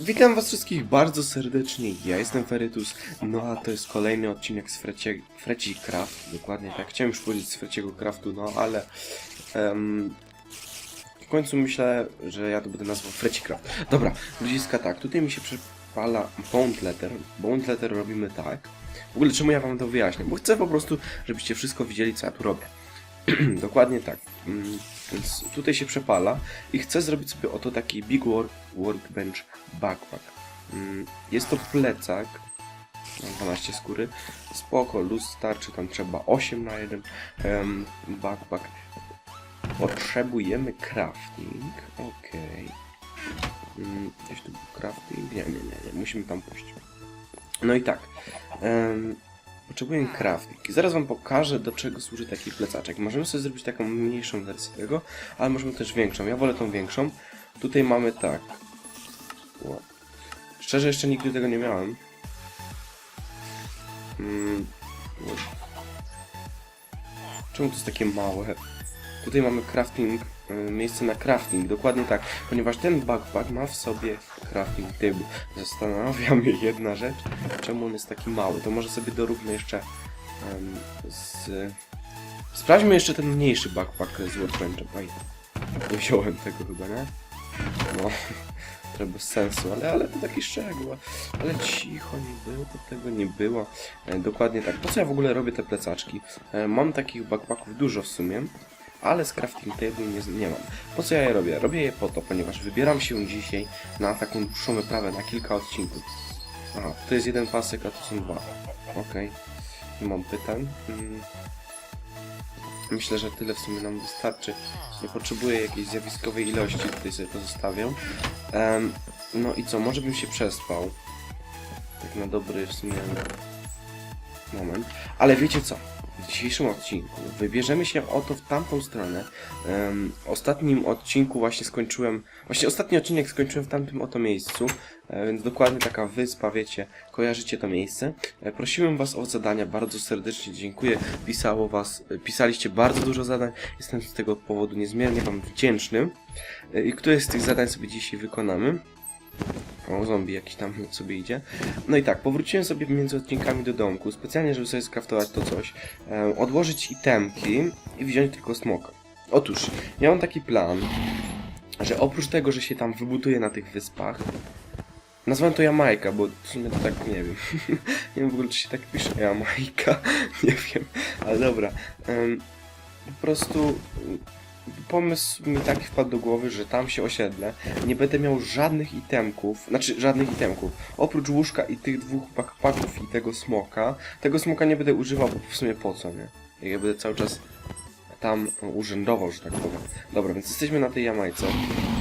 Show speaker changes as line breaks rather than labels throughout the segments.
Witam was wszystkich bardzo serdecznie, ja jestem Ferytus, no a to jest kolejny odcinek z Frecie, Freci Craft, dokładnie tak, chciałem już powiedzieć z Freciego Craftu, no ale em, w końcu myślę, że ja to będę nazwał Freci Craft. Dobra, ludziska tak, tutaj mi się przepala Bond Letter, Bond Letter robimy tak, w ogóle czemu ja wam to wyjaśnię, bo chcę po prostu, żebyście wszystko widzieli co ja tu robię. Dokładnie tak. Mm, Więc tutaj się przepala i chcę zrobić sobie oto taki Big work, Workbench Backpack. Mm, Jest to plecak. Mam 12 skóry. Spoko, luz starczy, tam trzeba 8 na jeden backpack. Potrzebujemy crafting. Mm, Gdzieś tu był crafting? Nie, nie, nie, nie. Musimy tam pójść. No i tak. Em, Potrzebujemy crafting. Zaraz wam pokażę, do czego służy taki plecaczek. Możemy sobie zrobić taką mniejszą wersję tego, ale możemy też większą. Ja wolę tą większą. Tutaj mamy tak. Ło. Szczerze, jeszcze nigdy tego nie miałem. Mm. ło. Czemu to jest takie małe? Tutaj mamy crafting, y, miejsce na crafting, dokładnie tak, ponieważ ten backpack ma w sobie crafting table. Zastanawia mnie jedna rzecz, czemu on jest taki mały. To może sobie doróbmy jeszcze em, z... Sprawdźmy jeszcze ten mniejszy backpack z workbenchem. Oj, nie wziąłem tego chyba, nie? No, trochę bez sensu, ale, ale to taki szczegół. Ale cicho, nie było, to tego nie było. E, dokładnie tak. Po co ja w ogóle robię te plecaczki? E, mam takich backpacków dużo w sumie, ale z crafting table nie, nie mam. Po co ja je robię? Robię je po to, ponieważ wybieram się dzisiaj na taką dłuższą wyprawę, na kilka odcinków. Aha, to jest jeden pasek, a to są dwa. Okej. Nie mam pytań. Mm. Myślę, że tyle w sumie nam wystarczy. Nie potrzebuję jakiejś zjawiskowej ilości, tutaj sobie to zostawiam. Em, no i co, może bym się przespał. Tak na dobry w sumie moment. Ale wiecie co? W dzisiejszym odcinku wybierzemy się oto w tamtą stronę. Em, ostatnim odcinku właśnie skończyłem, właśnie ostatni odcinek skończyłem w tamtym oto miejscu, e, więc dokładnie taka wyspa, wiecie, kojarzycie to miejsce. E, prosiłem was o zadania, bardzo serdecznie dziękuję. Pisało was, e, pisaliście bardzo dużo zadań, jestem z tego powodu niezmiernie wam wdzięczny. I któreś z tych zadań sobie dzisiaj wykonamy. O, zombie jakiś tam sobie idzie. No i tak, powróciłem sobie między odcinkami do domku, specjalnie, żeby sobie skraftować to coś, e, odłożyć itemki i wziąć tylko smoka. Otóż, mam taki plan, że oprócz tego, że się tam wybuduję na tych wyspach, nazwałem to Jamajka, bo w sumie to tak nie wiem. nie wiem w ogóle, czy się tak pisze Jamajka, nie wiem, ale dobra. Em, po prostu pomysł mi taki wpadł do głowy, że tam się osiedlę, nie będę miał żadnych itemków, znaczy żadnych itemków, oprócz łóżka i tych dwóch backpacków i tego smoka, tego smoka nie będę używał, bo w sumie po co, nie? Jak Ja będę cały czas tam urzędował, że tak powiem. Dobra, więc jesteśmy na tej Jamajce.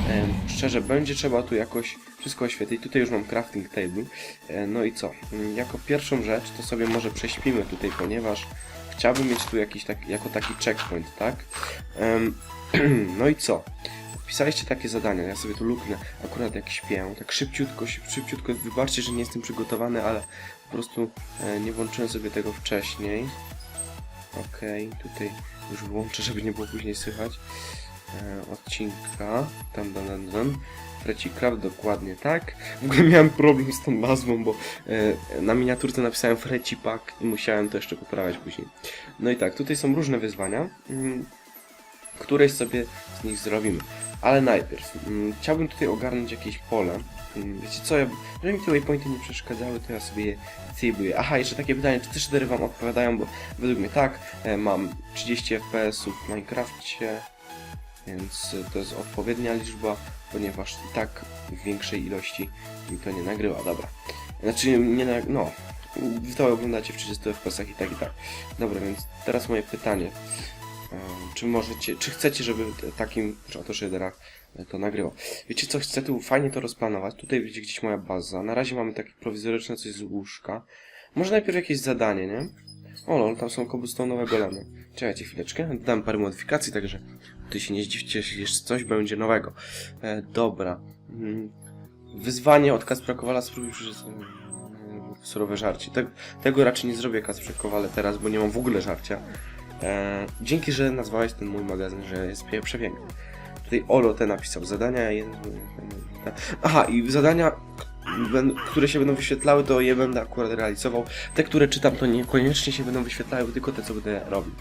Em, szczerze, będzie trzeba tu jakoś wszystko oświetlić. Tutaj już mam crafting table. E, no i co? Mm, Jako pierwszą rzecz to sobie może prześpimy tutaj, ponieważ chciałbym mieć tu jakiś tak, jako taki checkpoint, tak? No i co? Pisaliście takie zadania, ja sobie tu luknę akurat jak śpię, tak szybciutko, szyb- szybciutko, wybaczcie, że nie jestem przygotowany, ale po prostu e, nie włączyłem sobie tego wcześniej. Okej, tutaj już włączę, żeby nie było później słychać e, odcinka, tam, tam, tam, tam. Freci Craft, dokładnie tak. W ogóle miałem problem z tą nazwą, bo e, na miniaturce napisałem Freci Pack i musiałem to jeszcze poprawiać później. No i tak, tutaj są różne wyzwania. Mm, któreś sobie z nich zrobimy. Ale najpierw mm, chciałbym tutaj ogarnąć jakieś pole. Mm, wiecie co, ja, żeby mi te waypointy nie przeszkadzały, to ja sobie je cibluję. Aha, jeszcze takie pytanie, czy te shadery wam odpowiadają, bo według mnie tak, e, mam 30 fps w Minecrafcie, więc to jest odpowiednia liczba, ponieważ i tak w większej ilości mi to nie nagrywa, dobra. Znaczy, nie na, no, to oglądacie w 30 fps i tak i tak. Dobra, więc teraz moje pytanie. Czy możecie, czy chcecie, żeby takim oto shaderach e, to nagrywał? Wiecie co, chcę tu fajnie to rozplanować. Tutaj będzie gdzieś moja baza. Na razie mamy takie prowizoryczne coś z łóżka. Może najpierw jakieś zadanie, nie? O tam są cobblestone'owe golemy. Czekajcie chwileczkę, dam parę modyfikacji, także tutaj się nie zdziwcie, jeśli coś będzie nowego. E, dobra. Mm. Wyzwanie od Kacpra Kowala spróbuj przeżyć mm, surowe żarcie. Te, tego raczej nie zrobię Kacprze Kowale teraz, bo nie mam w ogóle żarcia. E, dzięki, że nazwałeś ten mój magazyn, że jest przepiękny. Tutaj Olo te napisał. Zadania... Aha, i zadania, które się będą wyświetlały, to je będę akurat realizował. Te, które czytam, to niekoniecznie się będą wyświetlały, tylko te, co będę robił.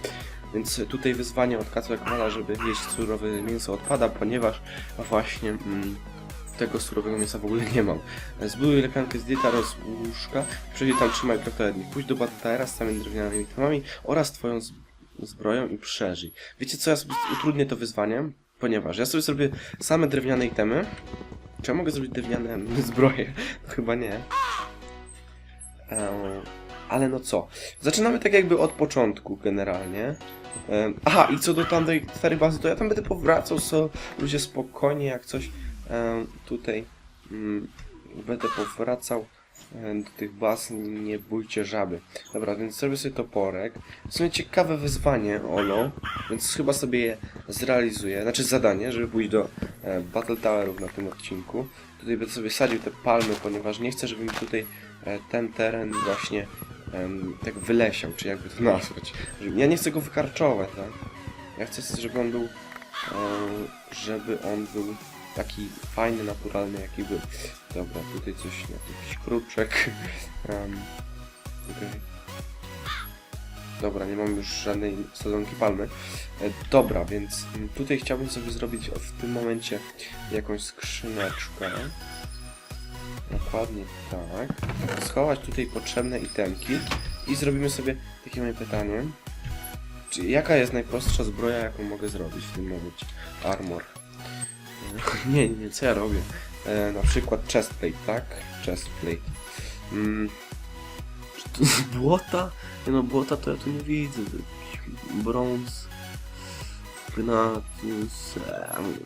Więc tutaj wyzwanie od Kacpra Kowala, żeby jeść surowe mięso odpada, ponieważ właśnie mm, tego surowego mięsa w ogóle nie mam. Zbyły lepiankę z dieta rozłóżka, przejdzie tam trzymaj kraftoednik. Pójdź do Battlera z samymi drewnianymi temami oraz twoją zbroją i przeżyj. Wiecie co, ja sobie utrudnię to wyzwanie, ponieważ ja sobie zrobię same drewniane itemy. Czy ja mogę zrobić drewniane zbroje? Chyba nie. Eee, ale no co? Zaczynamy tak jakby od początku generalnie. Em, aha, i co do tamtej starej bazy, to ja tam będę powracał, so ludzie spokojnie, jak coś em, tutaj mm, będę powracał do tych baz, nie bójcie żaby. Dobra, więc zrobię sobie toporek. W sumie ciekawe wyzwanie, Olo, więc chyba sobie je zrealizuję, znaczy zadanie, żeby pójść do e, Battle Towerów na tym odcinku. Tutaj będę sobie sadził te palmy, ponieważ nie chcę, żeby mi tutaj e, ten teren właśnie em, tak wylesiał, czy jakby to nazwać. Ja nie chcę go wykarczować, tak? Ja chcę, żeby on był, e, żeby on był taki fajny, naturalny, jaki był. Dobra, tutaj coś, jakiś kruczek. Um, okej. Dobra, nie mam już żadnej sadzonki palmy. E, dobra, więc tutaj chciałbym sobie zrobić w tym momencie jakąś skrzyneczkę. Dokładnie tak. Schować tutaj potrzebne itemki i zrobimy sobie takie moje pytanie. Czy jaka jest najprostsza zbroja, jaką mogę zrobić w tym momencie? Armor. E, nie, nie, co ja robię? E, na przykład chestplate, tak? Chestplate. Mm. Czy to z błota? Nie no, błota to ja tu nie widzę. To jakiś brąz. Gnatus. em,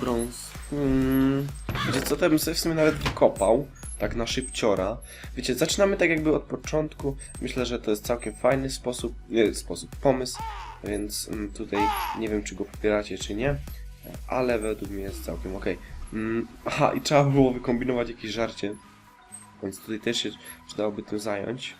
Brąz. Hmm. Wiecie co, to bym sobie w sumie nawet wykopał. Tak na szybciora. Wiecie, zaczynamy tak jakby od początku. Myślę, że to jest całkiem fajny sposób, nie, sposób, pomysł. Więc mm, tutaj nie wiem, czy go popieracie, czy nie. Ale według mnie jest całkiem ok. Mm, aha, i trzeba było wykombinować jakieś żarcie. Więc tutaj też się przydałoby tym zająć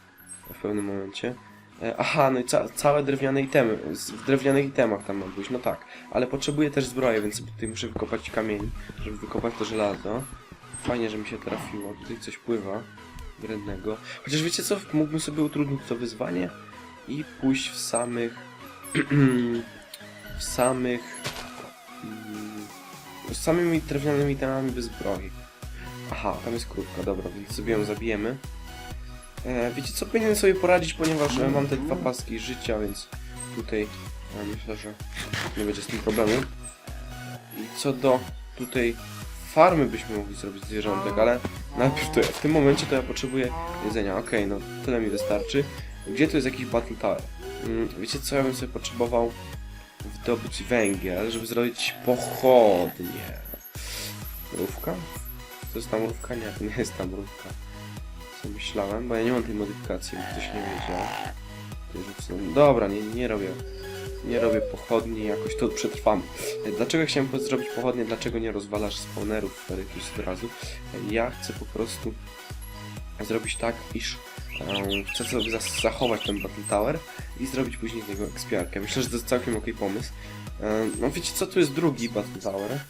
w pewnym momencie. E, Aha, no i ca całe drewniane itemy. W drewnianych itemach tam mam pójść, no tak. Ale potrzebuję też zbroję, więc tutaj muszę wykopać kamień, żeby wykopać to żelazo. Fajnie, że mi się trafiło. Tutaj coś pływa wrednego. Chociaż wiecie co? Mógłbym sobie utrudnić to wyzwanie i pójść w samych... w samych... mm, z samymi drewnianymi itemami bez zbroi. Aha, tam jest krówka, dobra, więc sobie ją zabijemy. E, wiecie co, powinienem sobie poradzić, ponieważ e, mam te dwa paski życia, więc tutaj e, myślę, że nie będzie z tym problemu. I co do tutaj farmy byśmy mogli zrobić zwierzątek, ale najpierw to, w tym momencie to ja potrzebuję jedzenia. Okej, no tyle mi wystarczy. Gdzie tu jest jakiś battle tower? Mm, wiecie co, ja bym sobie potrzebował zdobyć węgiel, żeby zrobić pochodnie. Mrówka? To jest tam mrówka? Nie, to nie jest tam mrówka. Co myślałem, bo ja nie mam tej modyfikacji, bo ktoś nie wiedział. Dobra, nie, nie robię. Nie robię pochodni, jakoś to przetrwam. Dlaczego chciałem zrobić pochodnie? Dlaczego nie rozwalasz spawnerów jakichś od razu? Ja chcę po prostu zrobić tak, iż e, chcę sobie zachować ten Battle Tower i zrobić później z niego ekspiarkę. Myślę, że to jest całkiem ok pomysł. No wiecie co, tu jest drugi Battle Tower.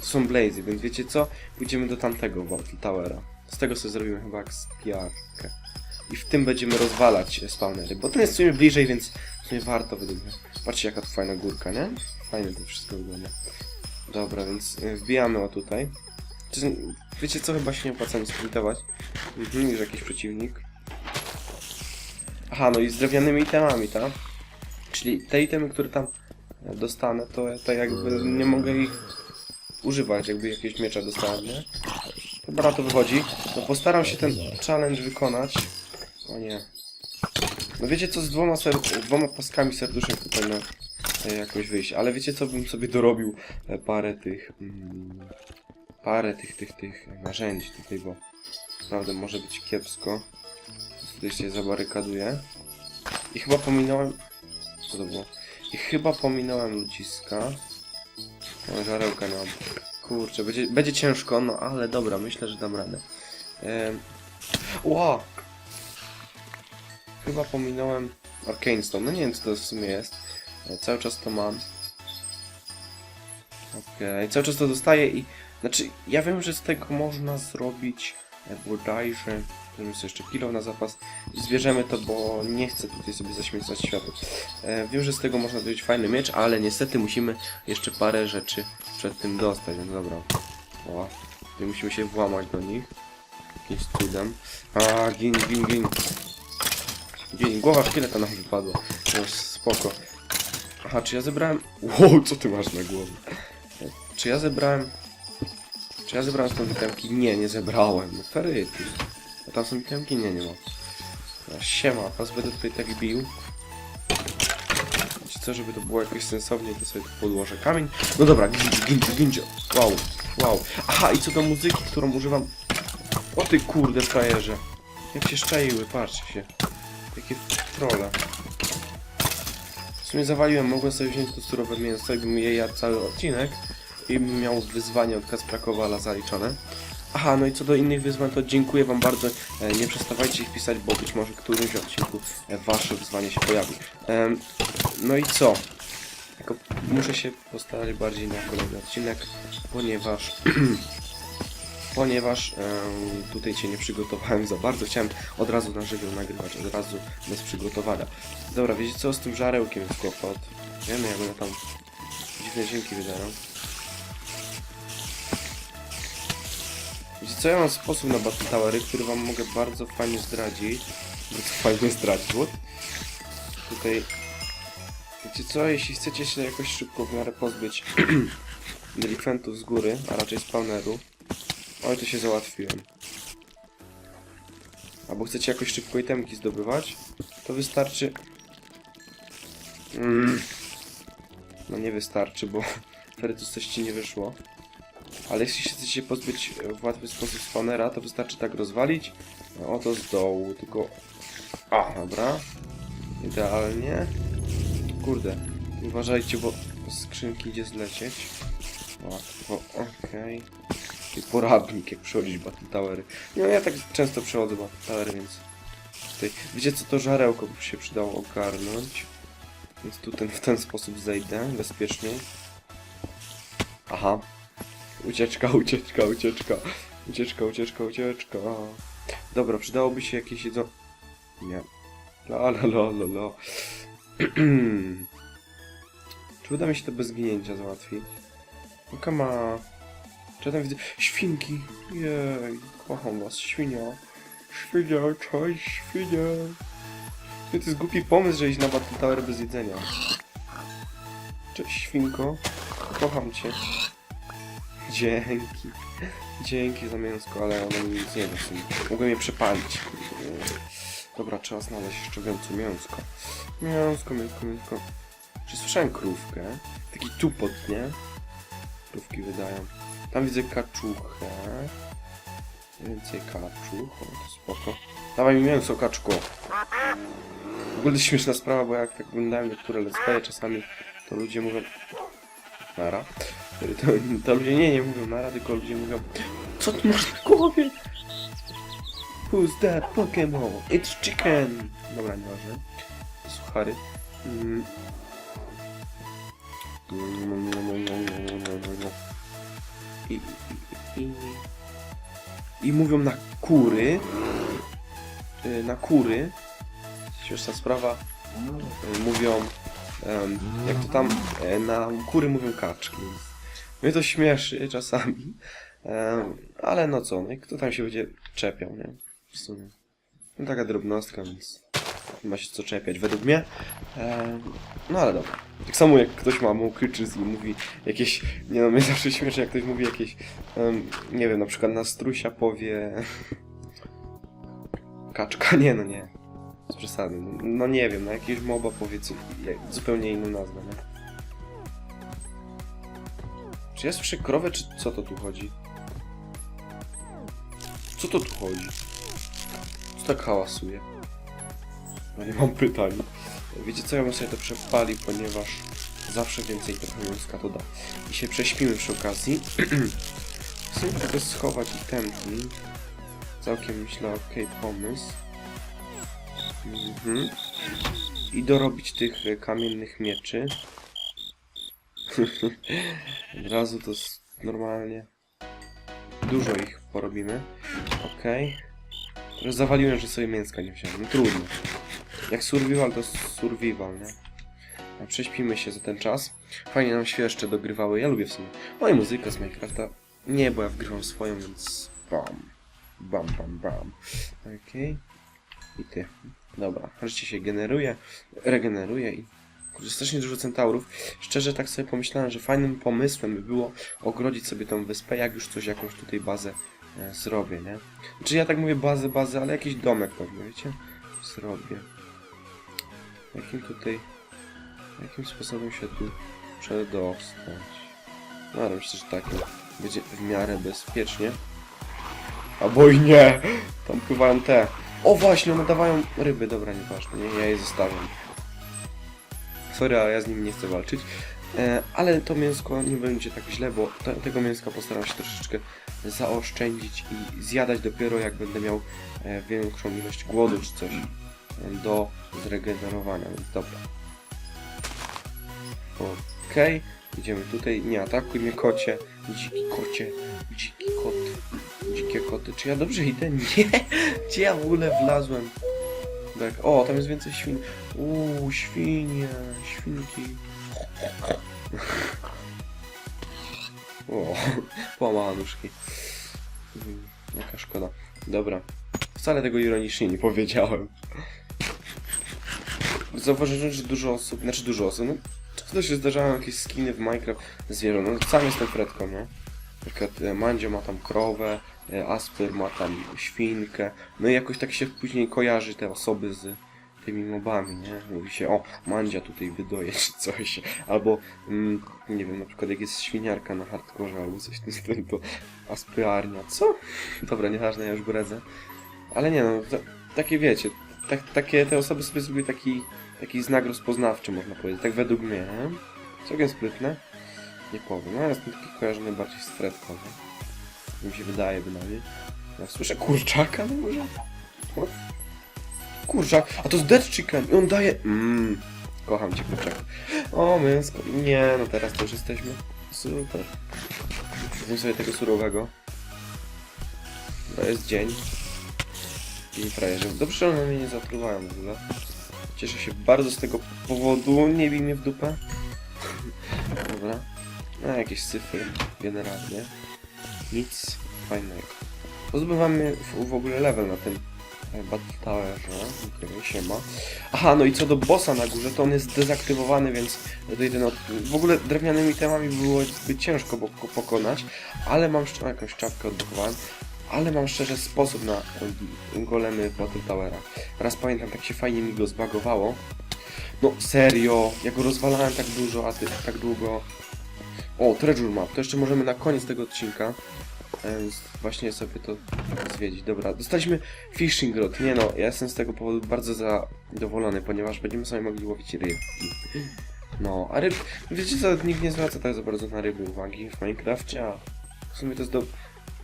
To są Blazy, więc wiecie co? Pójdziemy do tamtego Battle Towera. Z tego sobie zrobimy chyba ekspiarkę. I w tym będziemy rozwalać spawnery, bo ten jest w sumie bliżej, więc w sumie warto według mnie. Patrzcie jaka tu fajna górka, nie? Fajnie to wszystko wygląda. Dobra, więc y, wbijamy o tutaj. Wiecie co? Chyba się nie opłaca mi sprintować. Mhm, już jakiś przeciwnik. Aha, no i z drewnianymi itemami, tak? Czyli te itemy, które tam dostanę, to, to jakby nie mogę ich używać, jakby jakiegoś miecza dostałem, nie? Chyba na to wychodzi. No postaram się ten challenge wykonać. O nie. No wiecie co, z dwoma, ser dwoma paskami serduszek tutaj na jakoś wyjść. Ale wiecie co, bym sobie dorobił e, parę tych... Mm, parę tych, tych, tych narzędzi tutaj, bo naprawdę może być kiepsko. Tutaj się zabarykaduję. I chyba pominąłem... Co to było? I chyba pominąłem ludziska. O, żarełka nie mam. Kurczę, będzie, będzie ciężko, no ale dobra, myślę, że dam radę. Ehm... Ła! Chyba pominąłem Arcane Stone, no nie wiem co to w sumie jest. E, Cały czas to mam. Okej, cały czas to dostaję i... Znaczy, ja wiem, że z tego można zrobić bodajże... Weźmy sobie jeszcze kilo na zapas zbierzemy to, bo nie chcę tutaj sobie zaśmiecać światu. E, wiem, że z tego można zrobić fajny miecz, ale niestety musimy jeszcze parę rzeczy przed tym dostać, no dobra. O, tutaj musimy się włamać do nich. Jakimś cudem. A, gin, gin, gin. Gin, głowa szkieleta nam wypadła. Jest spoko. Aha, czy ja zebrałem... Wow, co ty masz na głowie? E, Czy ja zebrałem... Czy ja zebrałem stąd itemki? Nie, nie zebrałem. No ferytus. A tam są itemki? Nie, nie ma. No, siema, was będę tutaj tak bił. Wiecie co, żeby to było jakoś sensownie, to sobie podłożę kamień. No dobra, gindzie, gindzie. Wow, wow. Aha, i co do muzyki, którą używam... O ty kurde frajerze. Jak się szczaiły, patrzcie się. Takie trolle. W sumie zawaliłem, mogłem sobie wziąć to surowe mięso i bym je jadł cały odcinek. I miał wyzwanie od Kaspra Kowala zaliczone. Aha, no i co do innych wyzwań, to dziękuję Wam bardzo. E, nie przestawajcie ich pisać, bo być może w którymś odcinku e, Wasze wyzwanie się pojawi. No i co? Muszę się postarać bardziej na kolejny odcinek, ponieważ ponieważ tutaj się nie przygotowałem za bardzo. Chciałem od razu na żywioł nagrywać, od razu bez przygotowania. Dobra, wiecie co z tym żarełkiem jest kłopot? Wiemy jak one tam dziwne dźwięki wydają. Wiecie co, ja mam sposób na Battle Towery, który wam mogę bardzo fajnie zdradzić. Bardzo fajnie zdradzić, what? Tutaj... Wiecie co, jeśli chcecie się jakoś szybko w miarę pozbyć delikwentów z góry, a raczej spawneru, oj, to się załatwiłem. Albo chcecie jakoś szybko itemki zdobywać, to wystarczy... Mm. No nie wystarczy, bo Ferytus coś ci nie wyszło. Ale jeśli chcecie się pozbyć w łatwy sposób spawnera, to wystarczy tak rozwalić. No, oto z dołu, tylko... A, dobra. Idealnie. Kurde. Uważajcie, bo skrzynki idzie zlecieć. Łatwo, okej. I porabnik, jak przechodzić Battle Towery. No ja tak często przechodzę Battle Towery, więc... Tutaj... Wiecie co, to żarełko by się przydało ogarnąć. Więc tu ten, w ten sposób zejdę, bezpiecznie. Aha, Ucieczka, ucieczka, ucieczka. Ucieczka, ucieczka, ucieczka. Dobra, przydałoby się jakieś jedzą... Nie. La la la la la. Czy uda mi się to bez ginięcia załatwić? No come. Czy ja tam widzę... Świnki! Jej, kocham was, świnia. Świnia, cześć, świnia. To jest głupi pomysł, że iść na Battle Tower bez jedzenia. Cześć, świnko. Kocham cię. Dzięki. Dzięki za mięsko, ale ono mi nic nie da. Mogłem je przepalić. Dobra, trzeba znaleźć jeszcze więcej mięska. Mięsko, mięsko, mięsko. Czy słyszałem krówkę? Taki tupot, nie? Krówki wydają. Tam widzę kaczuchę. Więcej kaczuch, o to spoko. Dawaj mi mięso, kaczko. W ogóle śmieszna sprawa, bo jak tak oglądałem niektóre let's playe czasami, to ludzie mówią... Nara. To, to ludzie nie, nie mówią nara, tylko ludzie mówią Co ty masz na głowie? Who's that Pokémon? It's chicken! Dobra, nieważne. Suchary. Mm. I, i, i, I mówią na kury. Y, Na kury. Śmieszna sprawa. Y, Mówią jak to tam e, na kury mówią kaczki. Mnie to śmieszy czasami. Ale no co, no i kto tam się będzie czepiał, nie? W sumie. No taka drobnostka, więc nie ma się co czepiać według mnie. No ale dobra. Tak samo jak ktoś ma mokryczys i mówi jakieś... Nie no, mnie zawsze śmieszy jak ktoś mówi jakieś... em, nie wiem, na przykład na strusia powie... Kaczka, nie no nie. Z przesady. No, no nie wiem, na jakiegoś moba powiedz jak- zupełnie inną nazwę, nie? Czy ja słyszę krowę, czy co to tu chodzi? Co to tu chodzi? Co tak hałasuje? No nie mam pytań. Wiecie co, ja bym sobie to przepalił, ponieważ zawsze więcej trochę mięska to da. I się prześpimy przy okazji. Chcę tylko schować itemki. Całkiem myślę, ok, pomysł. Mhm. i dorobić tych e, kamiennych mieczy. Od razu to normalnie. Dużo ich porobimy. Okej. Teraz zawaliłem, że sobie mięska nie wziąłem. No trudno. Jak survival to survival, nie? A prześpimy się za ten czas. Fajnie nam się jeszcze dogrywały. Ja lubię w sumie. O i muzyka z Minecrafta. Nie, bo ja wgrywam swoją, więc bam. Bam, bam, bam. Okej. I ty. Dobra, życie się generuje, regeneruje i Kurde, strasznie dużo centaurów. Szczerze tak sobie pomyślałem, że fajnym pomysłem by było ogrodzić sobie tą wyspę, jak już coś, jakąś tutaj bazę e, zrobię, nie? Znaczy ja tak mówię bazę, bazę, ale jakiś domek pewnie, wiecie? Zrobię. Jakim tutaj... Jakim sposobem się tu przedostać? No ale myślę, że tak będzie w miarę bezpiecznie. Albo i nie! Tam pływają te. O właśnie, one dawają ryby, dobra, nieważne, nie? Ja je zostawiam. Sorry, ale ja z nimi nie chcę walczyć. E, ale to mięsko nie będzie tak źle, bo te, tego mięska postaram się troszeczkę zaoszczędzić i zjadać dopiero jak będę miał e, większą ilość głodu czy coś e, do zregenerowania, więc dobra. Okej, idziemy tutaj. Nie atakuj mnie kocie. Dziki kocie. Dziki kot. Dzikie koty. Czy ja dobrze idę? Nie! Gdzie ja w ogóle wlazłem? Tak. O, tam jest więcej świn. Uuu, świnie, świnki. O, nóżki. Mm, Jaka szkoda. Dobra. Wcale tego ironicznie nie powiedziałem. Zauważyłem, że dużo osób, znaczy dużo osób, no często się zdarzają jakieś skiny w Minecraft zwierząt. No sam jestem Fredką, nie? Na przykład e, Mandzio ma tam krowę, e, Asper ma tam świnkę, no i jakoś tak się później kojarzy te osoby z tymi mobami, nie? Mówi się, o, Mandzia tutaj wydoje czy coś, albo, mm, nie wiem, na przykład jak jest świniarka na hardkorze albo coś w tym stylu, to Aspearnia, co? Dobra, nieważne, ja już bredzę. Ale nie no, to, takie wiecie, tak, takie te osoby sobie zrobiły taki, taki znak rozpoznawczy, można powiedzieć, tak według mnie, nie? Całkiem sprytne. Nie powiem, no ja jestem taki kojarzony bardziej z Fredką, nie? Mi się wydaje bynajmniej. Ja słyszę kurczaka, no może? Kurczak, a to jest dead chicken i on daje... Mmm, kocham cię kurczak. O, mięsko, nie, no teraz już jesteśmy. Super. Zjem sobie tego surowego. To jest dzień. I frajerzy. Dobrze, że one mnie nie zatruwają w ogóle. Cieszę się bardzo z tego powodu. Nie bij mnie w dupę. Dobra. No, jakieś cyfry generalnie. Nic fajnego. Pozbywamy w, w ogóle level na tym e, Battle Towerze. Okej, siema. Aha, no i co do bossa na górze, to on jest dezaktywowany, więc ten od... w ogóle drewnianymi temami było zbyt ciężko pokonać, ale mam szczerze, jakąś czapkę odblokowałem, ale mam szczerze sposób na em, golemy Battle Towera. Raz pamiętam, tak się fajnie mi go zbagowało. No serio, ja go rozwalałem tak dużo, a ty tak długo. O, Treasure Map, to jeszcze możemy na koniec tego odcinka z- właśnie sobie to zwiedzić. Dobra, dostaliśmy Fishing Rod. Nie no, ja jestem z tego powodu bardzo zadowolony, ponieważ będziemy sobie mogli łowić rybki. No, a ryb... Wiecie co, nikt nie zwraca tak za bardzo na ryby uwagi w Minecrafcie, a w sumie to jest do...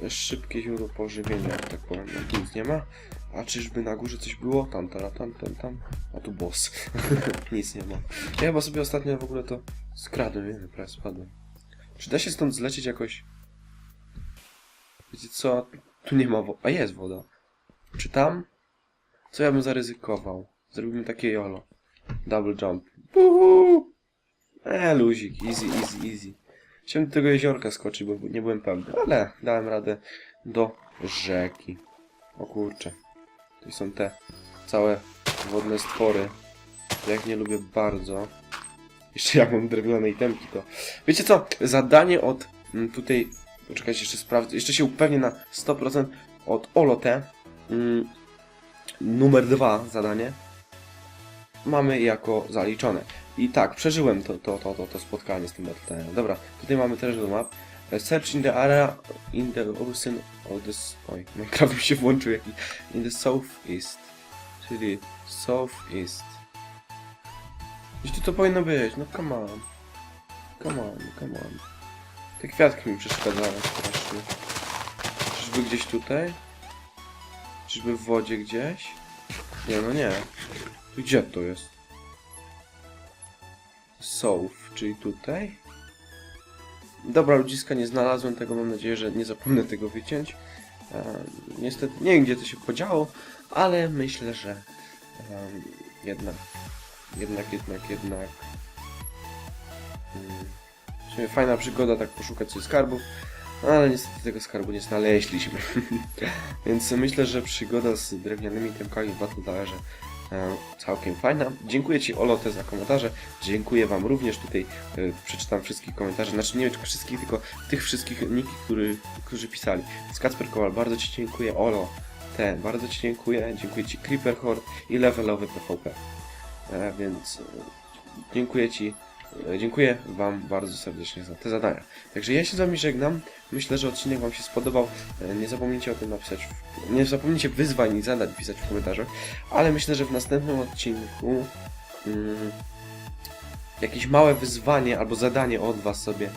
szybkie źródło pożywienia, jak tak powiem. No, tu nic nie ma. A czyżby na górze coś było? Tam, tam, tam, tam, tam. A tu boss. nic nie ma. Ja chyba sobie ostatnio w ogóle to skradłem, nie wiem, prawie spadłem. Czy da się stąd zlecieć jakoś? Wiecie co? Tu nie ma wody. A jest woda. Czy tam? Co ja bym zaryzykował? Zrobimy takie jolo. Double jump. Buhu! Eee, luzik. Easy, easy, easy. Chciałem do tego jeziorka skoczyć, bo nie byłem pewny. Ale dałem radę do rzeki. O kurcze. Tu są te całe wodne stwory. Jak nie lubię bardzo. Jeszcze jak mam drewniane itemki, to... Wiecie co? Zadanie od mm, tutaj... Poczekajcie, jeszcze sprawdzę. Jeszcze się upewnię na 100% od Olote. Mm, numer dwa zadanie. Mamy jako zaliczone. I tak, przeżyłem to, to, to, to, to spotkanie z tym Battlefielem. Dobra, tutaj mamy treasure map. Search in the area in the ocean of the... Oj, Minecraft mi się włączył jakiś... In the southeast. Czyli southeast. Gdzieś tu to powinno być, no come on. Come on, come on. Te kwiatki mi przeszkadzają strasznie. Czyżby gdzieś tutaj? Czyżby w wodzie gdzieś? Nie, no nie. Gdzie to jest? solve, czyli tutaj. Dobra, ludziska nie znalazłem tego, mam nadzieję, że nie zapomnę tego wyciąć. E, niestety nie wiem, gdzie to się podziało, ale myślę, że em, jednak, jednak, jednak, jednak mm, sumie fajna przygoda tak poszukać sobie skarbów, ale niestety tego skarbu nie znaleźliśmy. Więc myślę, że przygoda z drewnianymi temkami w Battle Towerze e, całkiem fajna. Dziękuję Ci Olote za komentarze. Dziękuję Wam również tutaj. E, przeczytam wszystkich komentarzy. Znaczy nie wszystkich, tylko tych wszystkich niki, który, którzy pisali. Więc Kacper Kowal, bardzo Ci dziękuję. Olo, T, bardzo Ci dziękuję. Dziękuję Ci Creeper Horde i levelowy PvP. E, więc e, dziękuję Ci. e, Dziękuję Wam bardzo serdecznie za te zadania. Także ja się z Wami żegnam. Myślę, że odcinek Wam się spodobał. Nie zapomnijcie o tym napisać. Nie zapomnijcie wyzwań i zadań pisać w komentarzach. Ale myślę, że w następnym odcinku mm, jakieś małe wyzwanie albo zadanie od Was sobie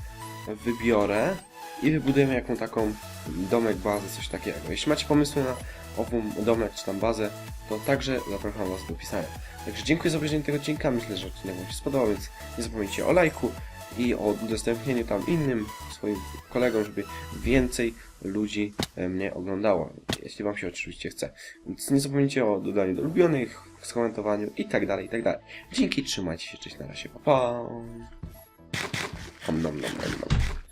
wybiorę i wybudujemy jaką taką domek, bazę, coś takiego. Jeśli macie pomysły na ową domek czy tam bazę, to także zapraszam Was do pisania. Także dziękuję za obejrzenie tego odcinka. Myślę, że odcinek Wam się spodobał, więc nie zapomnijcie o lajku i o udostępnieniu tam innym swoim kolegom, żeby więcej ludzi e, mnie oglądało, jeśli Wam się oczywiście chce. Więc nie zapomnijcie o dodaniu do ulubionych, skomentowaniu i tak dalej, i tak dalej. Dzięki, trzymajcie się, cześć, na razie, pa pa! Om nom nom nom nom.